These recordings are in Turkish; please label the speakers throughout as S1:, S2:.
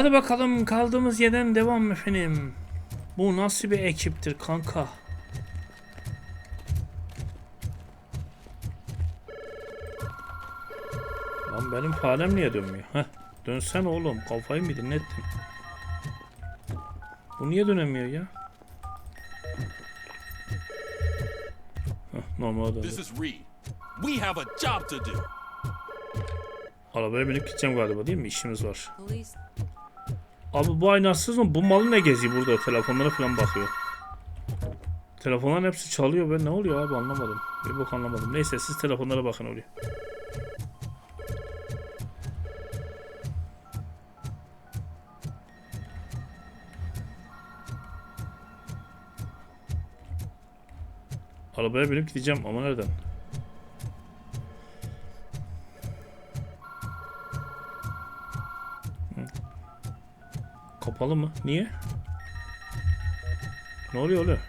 S1: Hadi bakalım kaldığımız yerden devam efendim. Bu nasıl bir ekiptir kanka? Lan benim farem niye dönmüyor? Heh. Dönsen oğlum kafayı mı dinlettin? Bu niye dönemiyor ya? Heh, normal.
S2: This is Reed. We have a job to do.
S1: Arabaya binip gideceğim galiba değil mi? İşimiz var. Abi bu aynasız mı? Bu malı ne geziyor burada? Telefonlara falan bakıyor. Telefonların hepsi çalıyor ben ne oluyor abi anlamadım. Bir bok anlamadım. Neyse siz telefonlara bakın oraya. Arabaya binip gideceğim ama nereden? Kapalı mı? Niye? Ne oluyor öyle?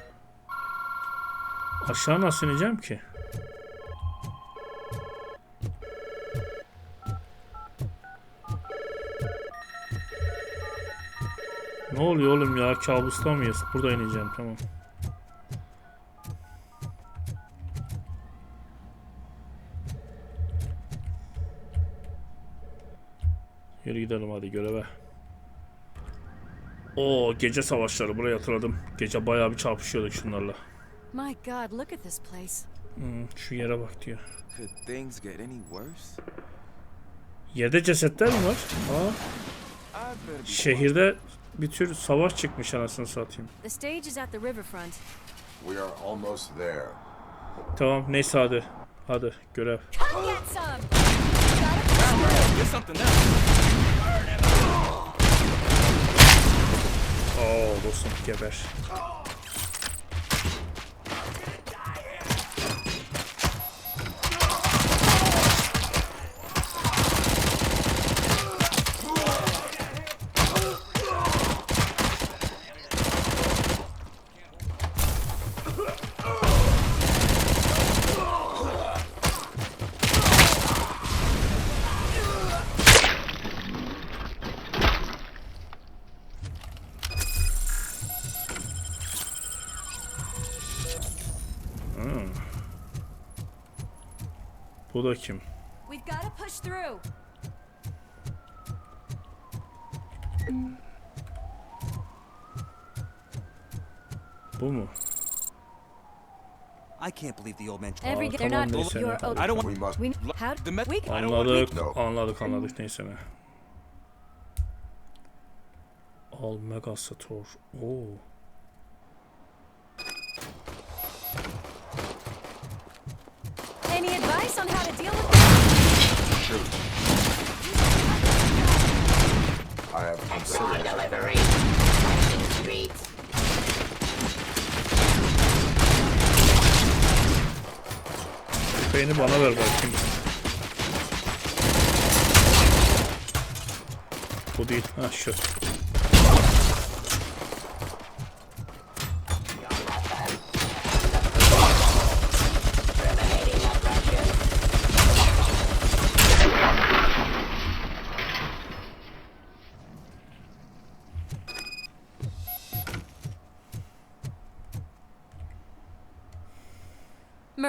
S1: Aşağı nasıl ineceğim ki? Ne oluyor oğlum ya? Kabusta mıyız? Burada ineceğim tamam. Yürü gidelim hadi göreve. O gece savaşları buraya hatırladım. Gece bayağı bir çarpışıyorduk şunlarla.
S3: My God, look at this place.
S1: Hmm, şu yere bak diyor.
S4: Could things get any worse?
S1: Yerde cesetler mi var? Aa, şehirde bir tür savaş çıkmış anasını satayım.
S3: The stage is at the riverfront.
S5: We are almost there.
S1: Tamam neyse hadi. Hadi görev.
S3: Come get some!
S1: Oo dostum geber. Bu da kim?
S3: We've got to push through.
S1: Bu mu?
S6: I can't believe the old man.
S3: Every they're not your
S1: tamam.
S2: I don't
S5: We
S2: want.
S5: must.
S3: We how
S2: The met-
S1: Anladık, anladık, anladık neyse ne. Al Megasator. Oo.
S5: Shoot. I have considered.
S1: Beni bana ver bakayım. Bu değil. Ha şu.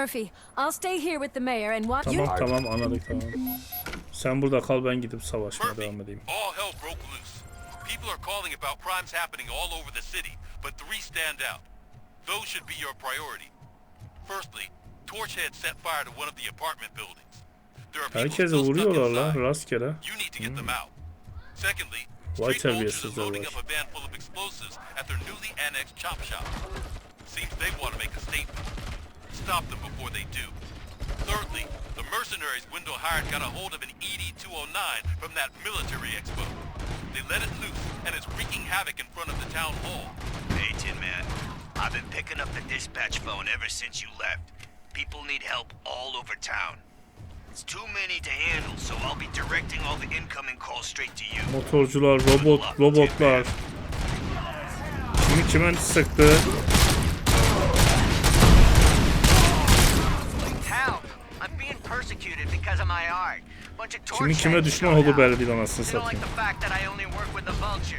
S3: Murphy, I'll stay here with the mayor and watch you.
S1: Tamam tamam anladık tamam. Sen burada kal ben gidip savaşmaya
S7: Murphy,
S1: devam edeyim.
S7: all hell broke loose. People are calling about crimes happening all over the city, but three stand out. Those should be your priority. Firstly, Torchhead set fire to one of the apartment buildings. There are people
S1: Herkese
S7: still stuck
S1: vuruyorlar lan
S7: inside.
S1: rastgele.
S7: You need to get them out. Secondly,
S1: Vay
S7: street are loading
S1: var.
S7: up a van full of explosives at their newly annexed chop shop. Seems they want to make a statement. Stop them before they do. Thirdly, the mercenaries Wendell hired got a hold of an ED-209 from that military expo. They let it loose, and it's wreaking havoc in front of the town hall.
S8: Hey, Tin Man. I've been picking up the dispatch phone ever since you left. People need help all over town. It's too many to handle, so I'll be directing all the incoming calls straight to you.
S1: Motorcular, robot, robotlar. Kimi kime sıktı?
S8: Fact that I only work with the vultures.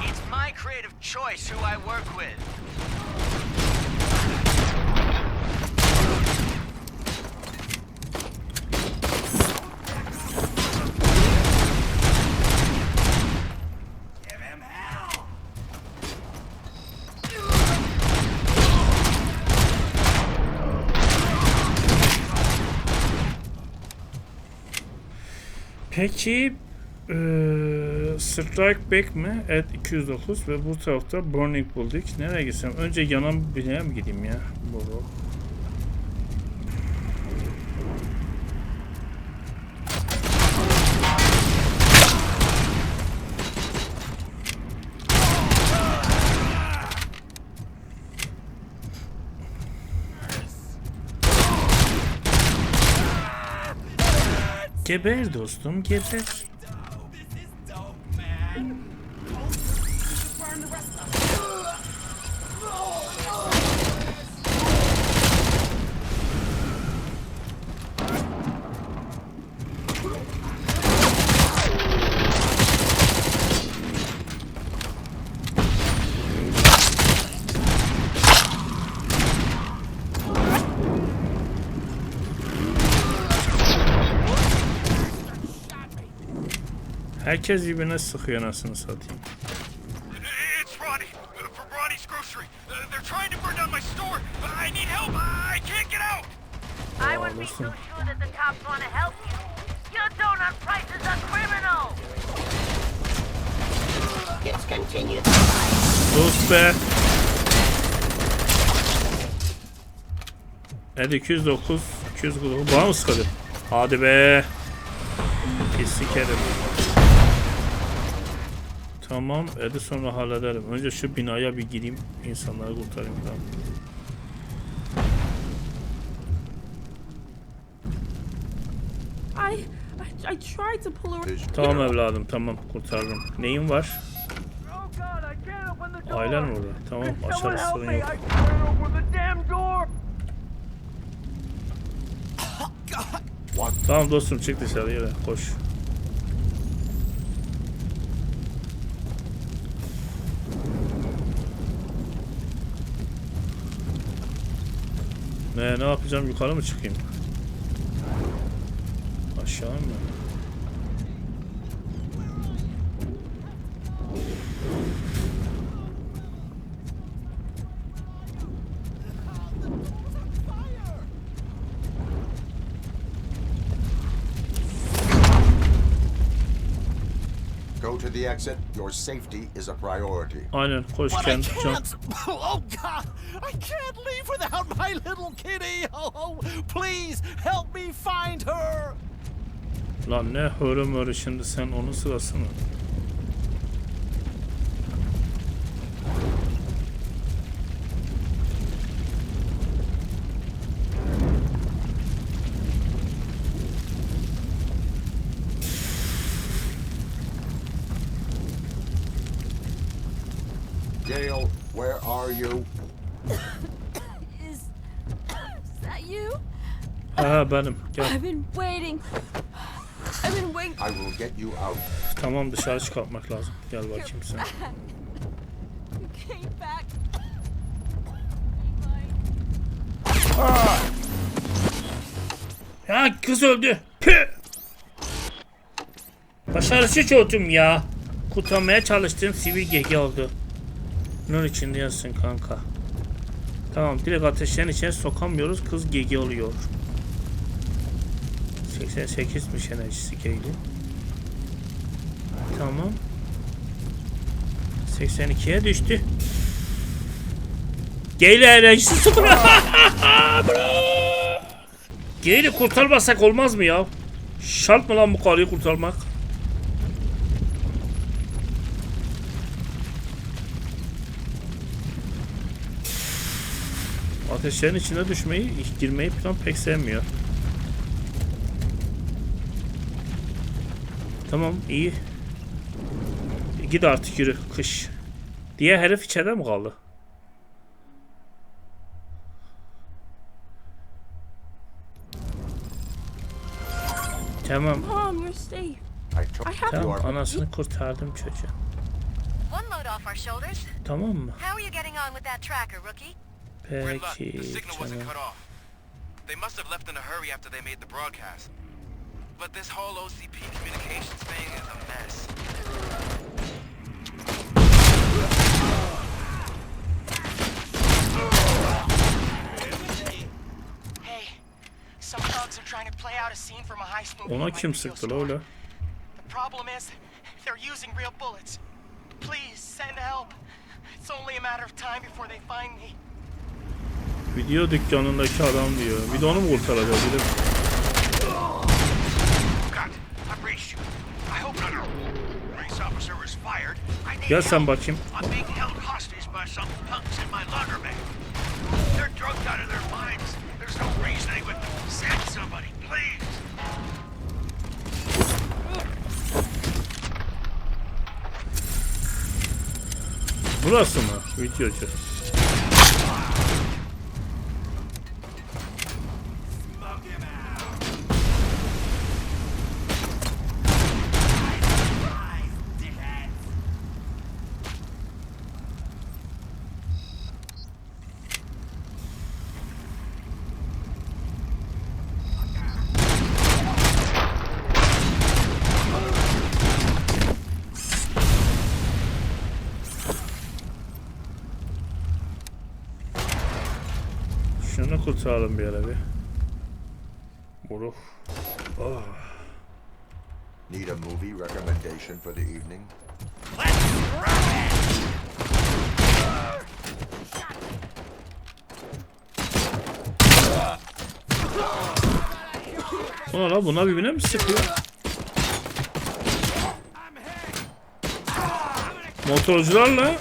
S8: It's my creative choice who I work with.
S1: Peki eee Strike Back mi? Evet 209 ve bu tarafta Burning bulduk. Nereye gitsem? Önce yanan binaya mı gideyim ya? Bu, Geber dostum geber.
S6: Price is a criminal! Discontinue the
S1: Sus be. Evet 209 209 bana mı sıkıldı? Hadi be. Pislik herif. Tamam, Edi sonra hallederim. Önce şu binaya bir gireyim, insanları kurtarayım. Tamam.
S9: I, I, I tried to pull her.
S1: Tamam evladım, tamam kurtardım. Neyin var? Ailen mi orada? Tamam, açarız sorun yok. Tamam dostum çık dışarı yere koş. Ne ne yapacağım yukarı mı çıkayım? Aşağı mı?
S5: Go to the exit. Your safety is a priority.
S1: Aynen koş kendi can.
S10: Oh God! I can't without my little kitty. Oh, please help me find her.
S1: Lan ne hörü mörü şimdi sen onun sırası mı?
S5: You out.
S1: Tamam dışarı çıkartmak lazım. Gel bakayım sen. Ya kız öldü. Püh! Başarısız oldum ya. Kurtarmaya çalıştığım sivil gege oldu. Nur içinde yansın kanka. Tamam direkt ateşlerin içine sokamıyoruz. Kız gege oluyor. 88'miş enerjisi geyli. Tamam. 82'ye düştü. Geyli enerjisi sıfır. Geyli kurtarmasak olmaz mı ya? Şart mı lan bu karıyı kurtarmak? Ateşlerin içine düşmeyi, girmeyi falan pek sevmiyor. Tamam iyi. Git artık yürü kış. Diye herif içeride mi kaldı? Tamam. Tamam anasını kurtardım çocuğu. Tamam mı? Peki canım.
S7: But this whole OCP communications thing is a mess.
S10: Hey, some thugs are trying to play out a scene from a heist movie.
S1: Ona kim sıktı la öyle?
S10: The problem is, they're using real bullets. Please send help. It's only a matter of time before they find me.
S1: Video dükkanındaki adam diyor. Bir de onu mu kurtaracak? Bir de
S8: God, I braced you. I hope not. Race officer was fired. I need help.
S1: bakayım.
S8: I'm being held hostage by some punks in my laundromat. They're drugged out of their minds. There's no reasoning with them. Send somebody, please.
S1: Burası mı? Kurtaralım bir ara bir. Buruk.
S5: need a movie recommendation for the evening.
S1: Ulan la buna birbirine mi sıkıyor? Motorcularla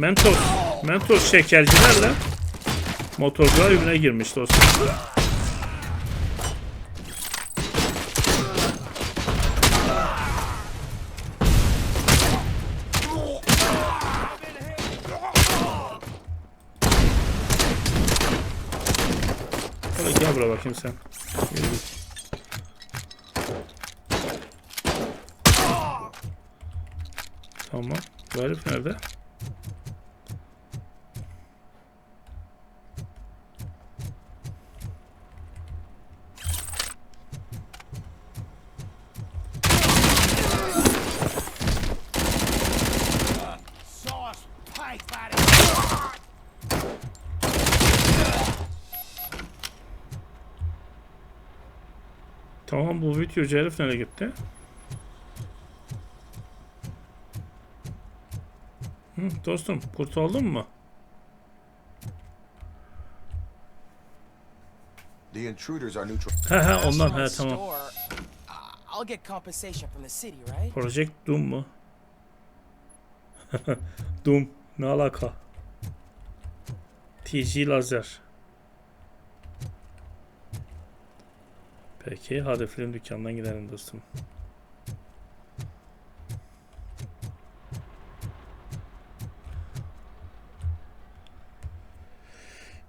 S1: Mentos, Mentos şekercilerle motorcular birbirine girmiş dostum. Gel buraya bakayım sen. Tamam. Herif nerede? Tamam bu videocu herif nereye gitti? Hı, dostum kurtuldun mu?
S5: The intruders are neutral.
S1: He he ondan he tamam.
S10: I'll get compensation from the city, right?
S1: Project Doom mu? Doom ne alaka? TG lazer. Peki hadi film dükkanından gidelim dostum.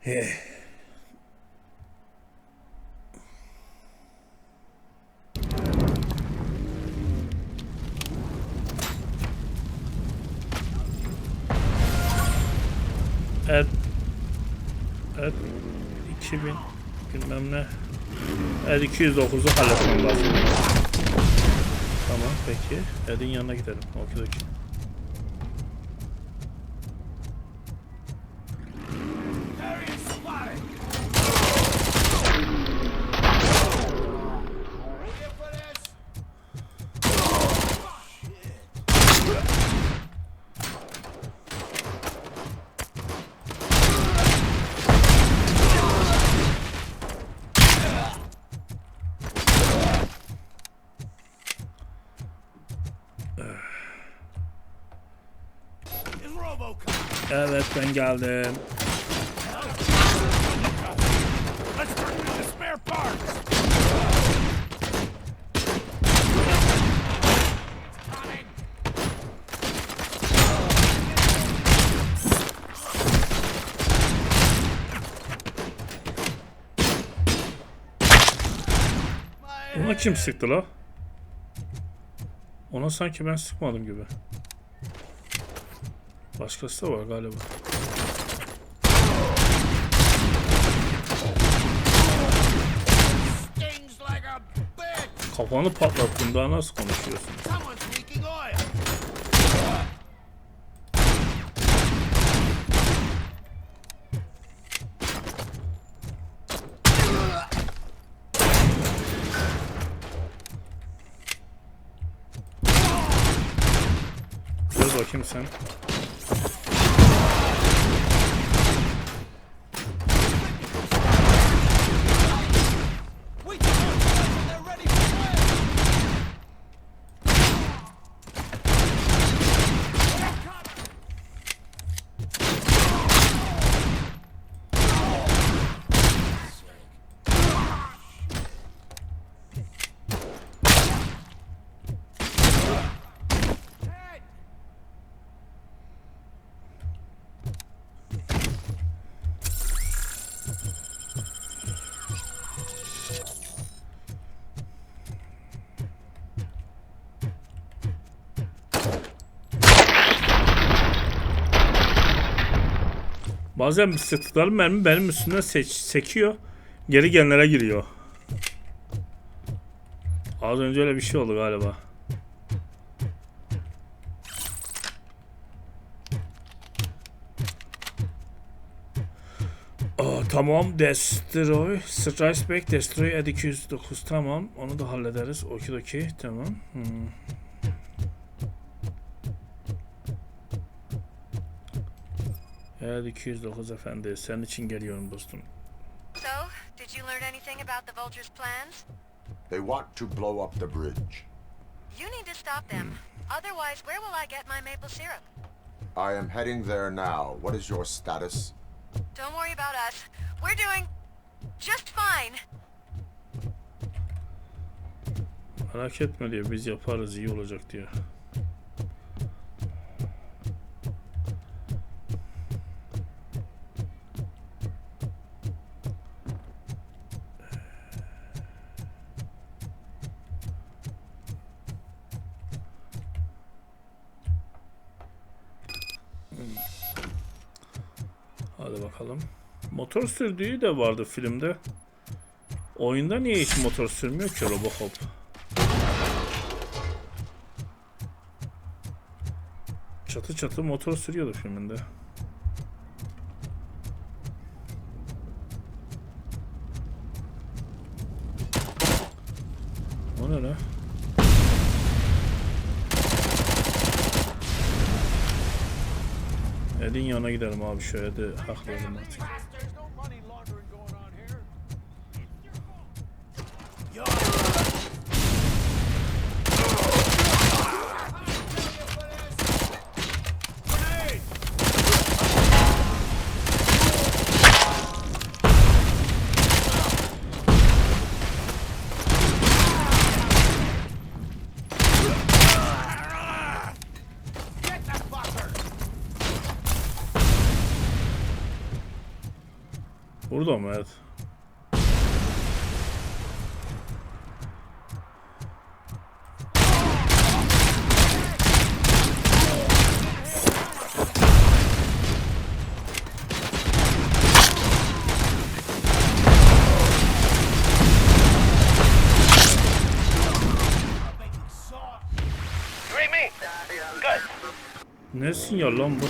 S1: Eh. Evet. Evet. 2000 bilmem ne. Evet 209'u halletmem lazım. Tamam peki. Ed'in yanına gidelim. Okey okey. Geldim
S10: geldim.
S1: Ona kim sıktı la? Ona sanki ben sıkmadım gibi. Başkası da var galiba. Kafanı patlattın daha nasıl konuşuyorsun? Dur bakayım sen.
S10: We took our guns and they're ready for fire.
S1: Bazen sıktıklarım mermi benim üstümden seç- sekiyor. Geri genlere giriyor. Az önce öyle bir şey oldu galiba. Aa, tamam destroy strike back destroy add 209 tamam onu da hallederiz okidoki tamam hmm. Add 209 efendi senin için geliyorum dostum
S6: So, did you learn anything about the Vulture's plans?
S5: They want to blow up the bridge.
S6: You need to stop them. Hmm. Otherwise, where will I get my maple syrup?
S5: I am heading there now. What is your status?
S6: Don't worry about us. We're doing just fine.
S1: merak etme diyor biz yaparız iyi olacak diyor bakalım. Motor sürdüğü de vardı filmde. Oyunda niye hiç motor sürmüyor ki Robocop? Çatı çatı motor sürüyordu filminde. O ne lan? Yanına gidelim abi şöyle de haklayalım artık. Burada mı evet? Ne sinyal lan bu?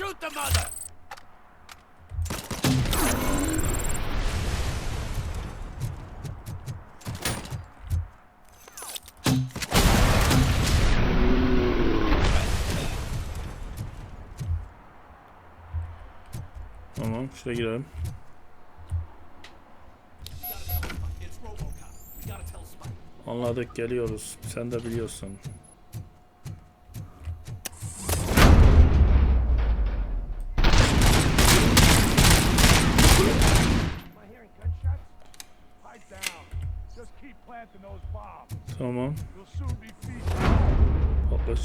S10: Shoot the mother!
S1: Tamam şuraya girelim. Anladık geliyoruz. Sen de biliyorsun.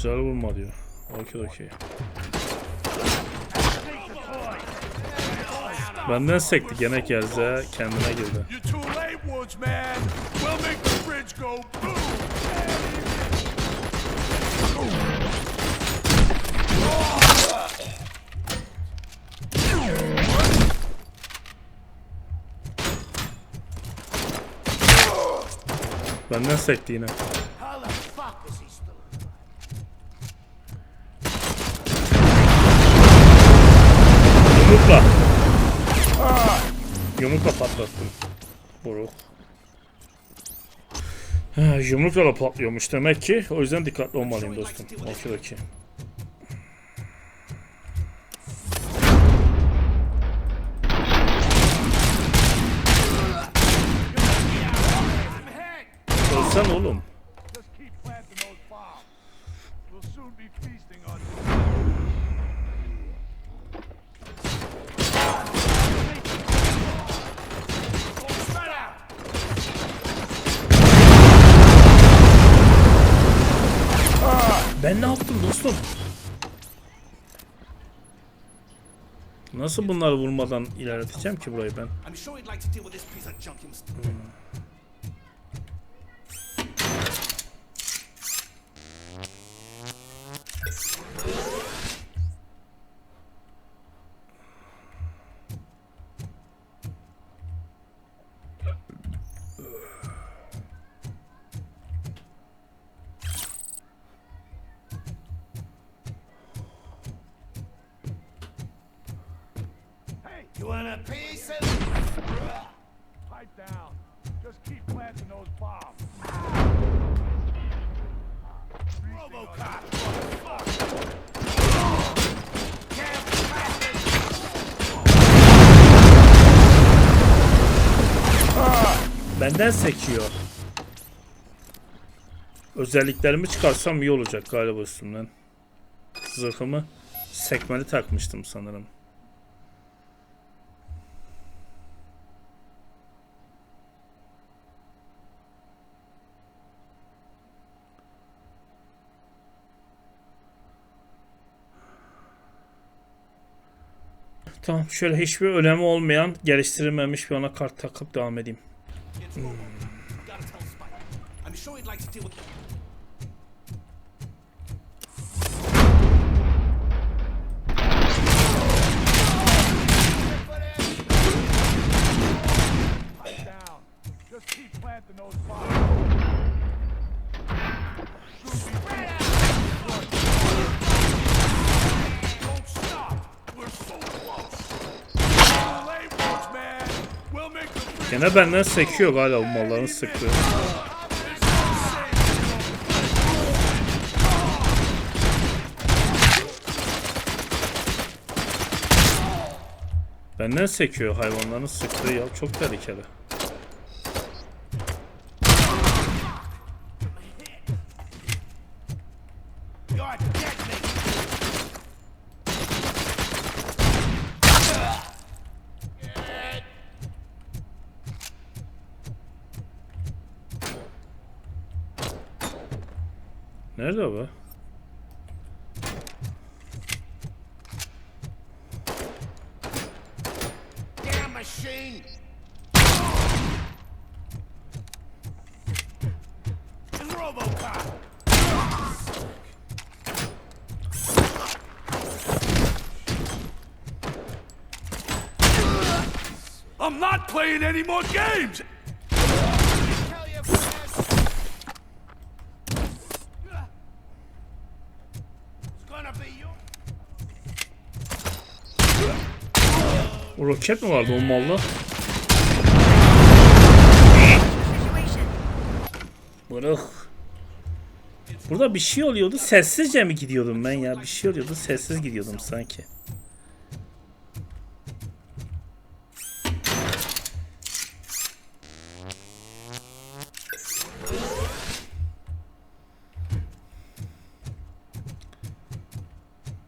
S1: Patlatıcıları vurma diyor. Okey okey. Benden sekti gene gerze kendine girdi. Benden sekti yine. Patlattım. Buruk. Ha, yumrukla patlıyormuş demek ki. O yüzden dikkatli olmalıyım dostum. Okey okey. Ben ne yaptım dostum? Nasıl bunları vurmadan ilerleteceğim ki burayı ben?
S10: I'm
S1: Benden sekiyor. Özelliklerimi çıkarsam iyi olacak galiba üstümden. Zırhımı sekmeli takmıştım sanırım. Tamam şöyle hiçbir önemi olmayan geliştirilmemiş bir anakart takıp devam edeyim.
S10: Tell
S1: Gene benden sekiyor galiba bu malların sıktığı. Benden sekiyor hayvanların sıktığı ya çok tehlikeli. Nerede o be?
S10: Damn machine! It's RoboCop!
S4: I'm not playing any more games!
S10: Tell your friends. It's gonna be you.
S1: O roket mi vardı o malda? Bırak. Burada bir şey oluyordu. Sessizce mi gidiyordum ben ya? Bir şey oluyordu. Sessiz gidiyordum sanki.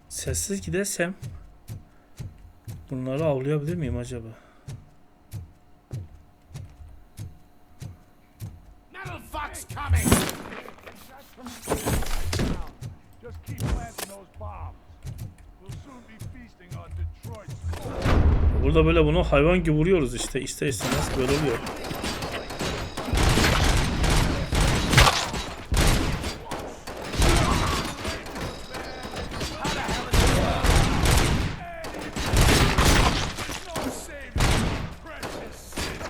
S1: Sessiz gidersem bunları avlayabilir miyim acaba?
S10: Metal Fox coming!
S4: Just keep planting those bombs. We'll soon be feasting on Detroit's
S1: Burada böyle bunu hayvan gibi vuruyoruz işte. İster istemez böyle oluyor.
S4: no saving precious city.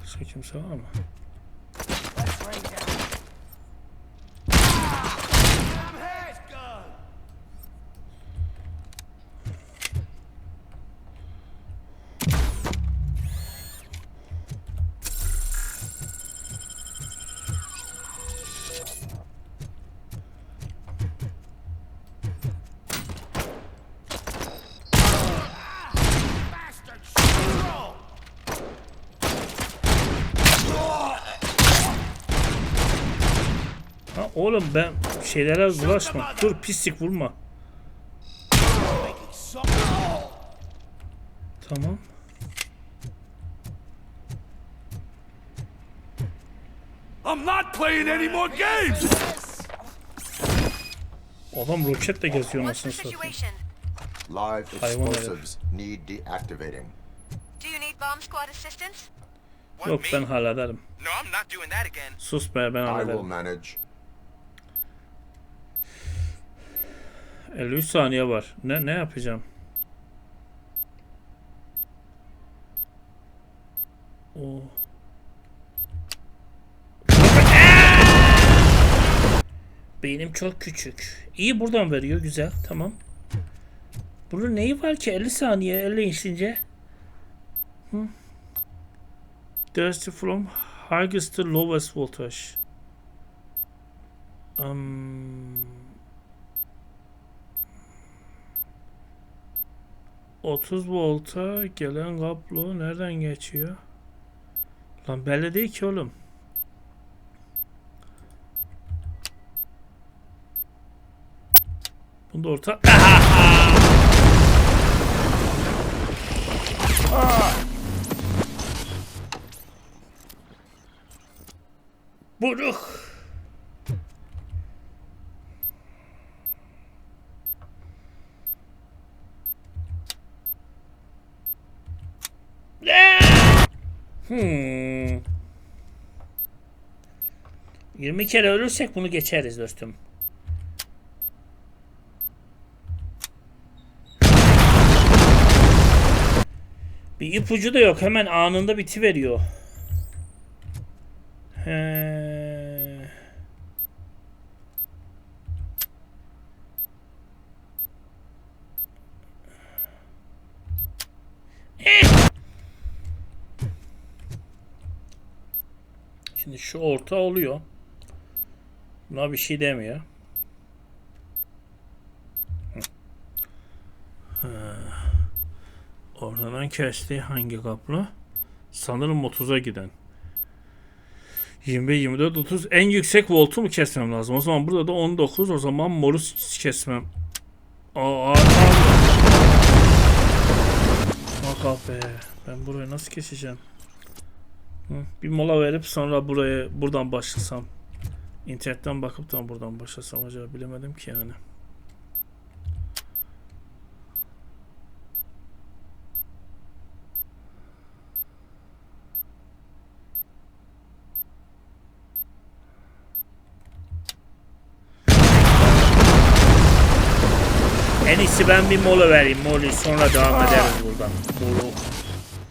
S1: Başka kimse var mı? Ha oğlum ben şeylere ulaşma. Dur pislik vurma. Tamam.
S4: I'm not playing any more games!
S1: Adam roketle geziyor nasıl satayım.
S5: Live explosives need deactivating.
S3: Do you need bomb squad assistance?
S1: Yok ben hallederim.
S7: No, I'm not doing that again.
S1: Sus be ben
S5: I will
S1: hallederim.
S5: manage.
S1: 53 saniye var. Ne ne yapacağım? O. Beynim çok küçük. İyi buradan veriyor güzel tamam. Bunun neyi var ki 50 saniye 50 inçince? Hı? Thirsty from highest to lowest voltage. Um, 30 volta gelen kablo nereden geçiyor? Lan belli değil ki oğlum. Bunda orta... Buruk. Hmm. 20 kere ölürsek bunu geçeriz dostum. Bir ipucu da yok. Hemen anında bitiveriyor. He. Şimdi şu orta oluyor. Buna bir şey demiyor. Ha. Oradan kesti hangi kaplı? Sanırım 30'a giden. 21, 24, 30. En yüksek voltu mu kesmem lazım? O zaman burada da 19. O zaman moru kesmem. Aa, aa, Bak be. Ben burayı nasıl keseceğim? Bir mola verip sonra buraya buradan başlasam. İnternetten bakıp da buradan başlasam acaba bilemedim ki yani. En iyisi ben bir mola vereyim. Molly sonra devam ederiz buradan. Mola.